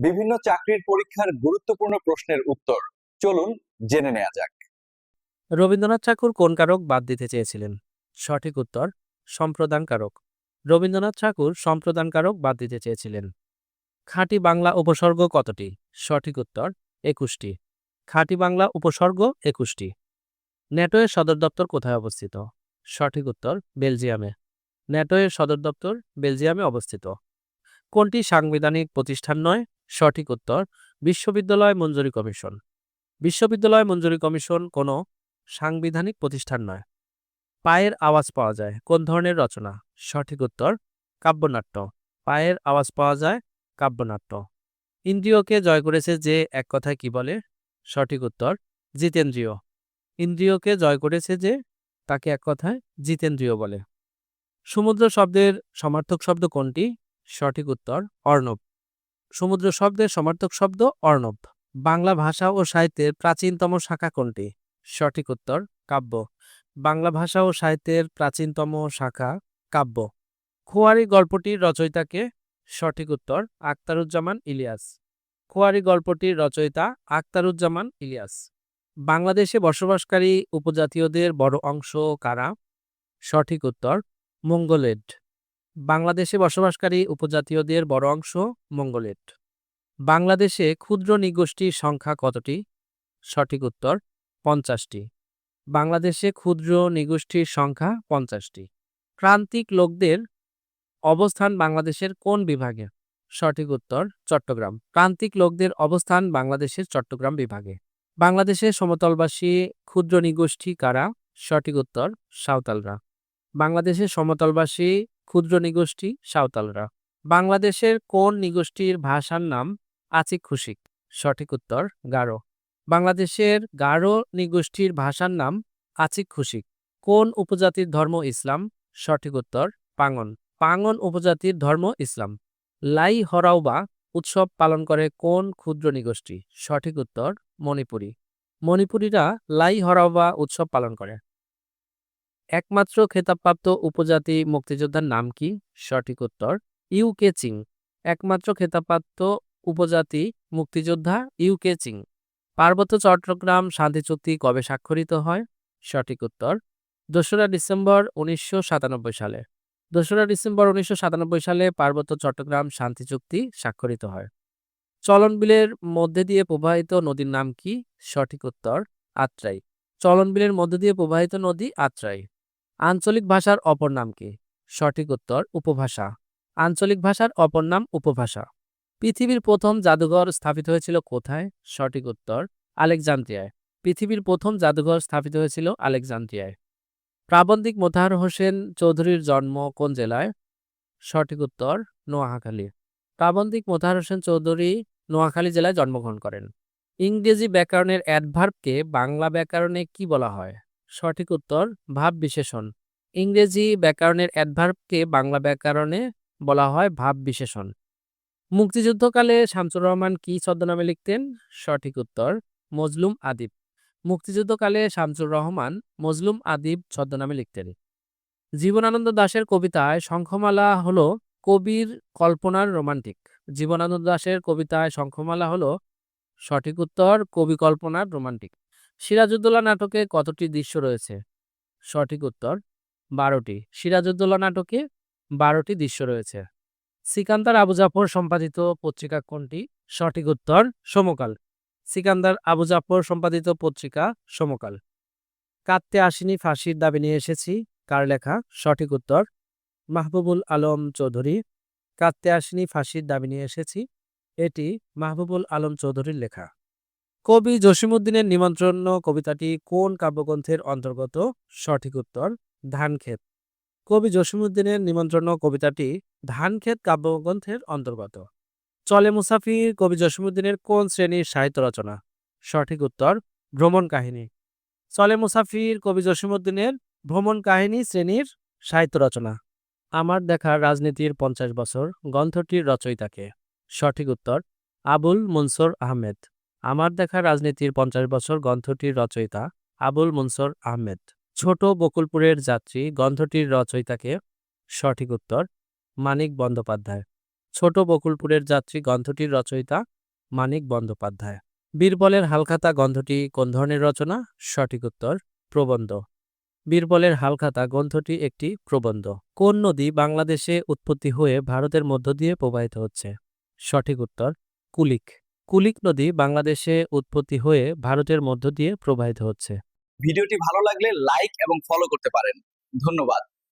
বিভিন্ন চাকরির পরীক্ষার গুরুত্বপূর্ণ প্রশ্নের উত্তর। চলুন জেনে নেওয়া যাক। রবীন্দ্রনাথ ঠাকুর কোন কারক বাদ দিতে চেয়েছিলেন? সঠিক উত্তর, সম্প্রদান কারক। রবীন্দ্রনাথ ঠাকুর সম্প্রদান কারক বাদ দিতে চেয়েছিলেন। খাঁটি বাংলা উপসর্গ কতটি? সঠিক উত্তর, একুশটি। খাঁটি বাংলা উপসর্গ একুশটি। ন্যাটোয়ের সদর দপ্তর কোথায় অবস্থিত? সঠিক উত্তর, বেলজিয়ামে। ন্যাটোয়ের সদর দপ্তর বেলজিয়ামে অবস্থিত। কোনটি সাংবিধানিক প্রতিষ্ঠান নয়? সঠিক উত্তর, বিশ্ববিদ্যালয় মঞ্জুরি কমিশন। বিশ্ববিদ্যালয় মঞ্জুরি কমিশন কোনো সাংবিধানিক প্রতিষ্ঠান নয়। পায়ের আওয়াজ পাওয়া যায়, কোন ধরনের রচনা? সঠিক উত্তর, কাব্যনাট্য। পায়ের আওয়াজ পাওয়া যায়, কাব্যনাট্য। ইন্দ্রিয়কে জয় করেছে যে এক কথায় কি বলে? সঠিক উত্তর, জিতেন্দ্রিয়। ইন্দ্রিয়কে জয় করেছে যে তাকে এক কথায় জিতেন্দ্রিয় বলে। সমুদ্র শব্দের সমার্থক শব্দ কোনটি? সঠিক উত্তর, অর্ণব। সমুদ্র শব্দের সমার্থক শব্দ অর্ণব। বাংলা ভাষা ও সাহিত্যের প্রাচীনতম শাখা কোনটি? সঠিক উত্তর, কাব্য। বাংলা ভাষা ও সাহিত্যের প্রাচীনতম শাখা, কাব্য। খোয়ারি গল্পটির রচয়িতাকে সঠিক উত্তর, আখতারুজ্জামান ইলিয়াস। খোয়ারি গল্পটির রচয়িতা আখতারুজ্জামান ইলিয়াস। বাংলাদেশে বসবাসকারী উপজাতীয়দের বড় অংশ কারা? সঠিক উত্তর, মঙ্গলেড। বাংলাদেশে বসবাসকারী উপজাতীয়দের বড় অংশ মঙ্গলেড বাংলাদেশে ক্ষুদ্র নিগোষ্ঠীর সংখ্যা কতটি? সঠিক উত্তর, পঞ্চাশটি। বাংলাদেশে ক্ষুদ্র নিগোষ্ঠীর সংখ্যা পঞ্চাশটি। প্রান্তিক লোকদের অবস্থান বাংলাদেশের কোন বিভাগে? সঠিক উত্তর, চট্টগ্রাম। প্রান্তিক লোকদের অবস্থান বাংলাদেশের চট্টগ্রাম বিভাগে। বাংলাদেশে সমতলবাসী ক্ষুদ্র নিগোষ্ঠী কারা? সঠিক উত্তর, সাঁওতালরা। বাংলাদেশে সমতলবাসী ক্ষুদ্র নিগোষ্ঠী সাঁওতালরা। বাংলাদেশের কোন নিগোষ্ঠীর ভাষার নাম আচিক খুশিক? সঠিক উত্তর, গারো। বাংলাদেশের গারো নিগোষ্ঠীর ভাষার নাম আচিক খুশিক। কোন উপজাতির ধর্ম ইসলাম? সঠিক উত্তর পাঙ্গন পাঙ্গন উপজাতির ধর্ম ইসলাম। লাই হরাওবা উৎসব পালন করে কোন ক্ষুদ্র নিগোষ্ঠী? সঠিক উত্তর, মণিপুরী। মণিপুরীরা লাই হরাওবা উৎসব পালন করে। একমাত্র খেতাবপ্রাপ্ত উপজাতি মুক্তিযোদ্ধার নাম কি? সঠিক উত্তর ইউকে চিং। একমাত্র খেতাবপ্রাপ্ত উপজাতি মুক্তিযোদ্ধা ইউকে চিং। পার্বত্য চট্টগ্রাম শান্তি চুক্তি কবে স্বাক্ষরিত হয়? সঠিক উত্তর, দোসরা ডিসেম্বর উনিশশো সাতানব্বই সালে। দোসরা ডিসেম্বর উনিশশো সাতানব্বই সালে পার্বত্য চট্টগ্রাম শান্তি চুক্তি স্বাক্ষরিত হয়। চলন বিলের মধ্যে দিয়ে প্রবাহিত নদীর নাম কি? সঠিক উত্তর, আত্রাই। চলন বিলের মধ্যে দিয়ে প্রবাহিত নদী আত্রাই। আঞ্চলিক ভাষার অপর নাম কি? সঠিক উত্তর, উপভাষা। আঞ্চলিক ভাষার অপর নাম উপভাষা। পৃথিবীর প্রথম জাদুঘর স্থাপিত হয়েছিল কোথায়? সঠিক উত্তর, আলেকজান্দ্রিয়ায়। পৃথিবীর প্রথম জাদুঘর স্থাপিত হয়েছিল আলেকজান্দ্রিয়ায়। প্রাবন্ধিক মোতাহার হোসেন চৌধুরীর জন্ম কোন জেলায়? সঠিক উত্তর, নোয়াখালী। প্রাবন্ধিক মোতাহার হোসেন চৌধুরী নোয়াখালী জেলায় জন্মগ্রহণ করেন। ইংরেজি ব্যাকরণের অ্যাডভার্বকে বাংলা ব্যাকরণে কি বলা হয়? সঠিক উত্তর, ভাব বিশেষণ ইংরেজি ব্যাকরণের অ্যাডভার্বকে বাংলা ব্যাকরণে বলা হয় ভাব বিশেষণ মুক্তিযুদ্ধকালে শামসুর রহমান কি ছদ্মনামে লিখতেন? সঠিক উত্তর, মজলুম আদিব। মুক্তিযুদ্ধকালে শামসুর রহমান মজলুম আদিব ছদ্মনামে লিখতেন। জীবনানন্দ দাশের কবিতায় শঙ্খমালা হল কবির কল্পনার রোমান্টিক। জীবনানন্দ দাশের কবিতায় শঙ্খমালা হল সঠিক উত্তর, কবি কল্পনার রোমান্টিক। সিরাজউদ্দৌলা নাটকে কতটি দৃশ্য রয়েছে? সঠিক উত্তর, বারোটি। সিরাজউদ্দৌলা নাটকে বারোটি দৃশ্য রয়েছে। সিকান্দার আবু জাফর সম্পাদিত পত্রিকা কোনটি? সঠিক উত্তর, সমকাল। সিকান্দার আবু জাফর সম্পাদিত পত্রিকা, সমকাল। কাঁদতে আসিনি ফাঁসির দাবি নিয়ে এসেছি, কার লেখা? সঠিক উত্তর, মাহবুবুল আলম চৌধুরী। কাঁদতে আসিনি ফাঁসির দাবি নিয়ে এসেছি, এটি মাহবুবুল আলম চৌধুরীর লেখা। কবি জসিমুদ্দিনের নিমন্ত্রণ কবিতাটি কোন কাব্যগ্রন্থের অন্তর্গত? সঠিক উত্তর, ধানক্ষেত। কবি জসিমুদ্দিনের নিমন্ত্রণ কবিতাটি ধানক্ষেত কাব্যগ্রন্থের অন্তর্গত। চলে মুসাফির, কবি জসিমুদ্দিনের কোন শ্রেণির সাহিত্য রচনা? সঠিক উত্তর, ভ্রমণ কাহিনী। চলে মুসাফির, কবি জসিমুদ্দিনের ভ্রমণ কাহিনী শ্রেণির সাহিত্য রচনা। আমার দেখা রাজনীতির পঞ্চাশ বছর, গ্রন্থটির রচয়িতাকে। সঠিক উত্তর, আবুল মনসুর আহমেদ। আমার দেখা রাজনীতির পঞ্চাশ বছর গ্রন্থটির রচয়িতা আবুল মনসুর আহমেদ। ছোট বকুলপুরের যাত্রী গ্রন্থটির রচয়িতাকে সঠিক উত্তর মানিক বন্দ্যোপাধ্যায়। ছোট বকুলপুরের যাত্রী গ্রন্থটির রচয়িতা মানিক বন্দ্যোপাধ্যায়। বীরবলের হালখাতা গ্রন্থটি কোন ধরনের রচনা? সঠিক উত্তর প্রবন্ধ। বীরবলের হালখাতা গ্রন্থটি একটি প্রবন্ধ। কোন নদী বাংলাদেশে উৎপত্তি হয়ে ভারতের মধ্য দিয়ে প্রবাহিত হচ্ছে? সঠিক উত্তর কুলিক। কুলিক নদী বাংলাদেশে উৎপত্তি হয়ে ভারতের মধ্য দিয়ে প্রবাহিত হচ্ছে। ভিডিওটি ভালো লাগলে লাইক এবং ফলো করতে পারেন। ধন্যবাদ।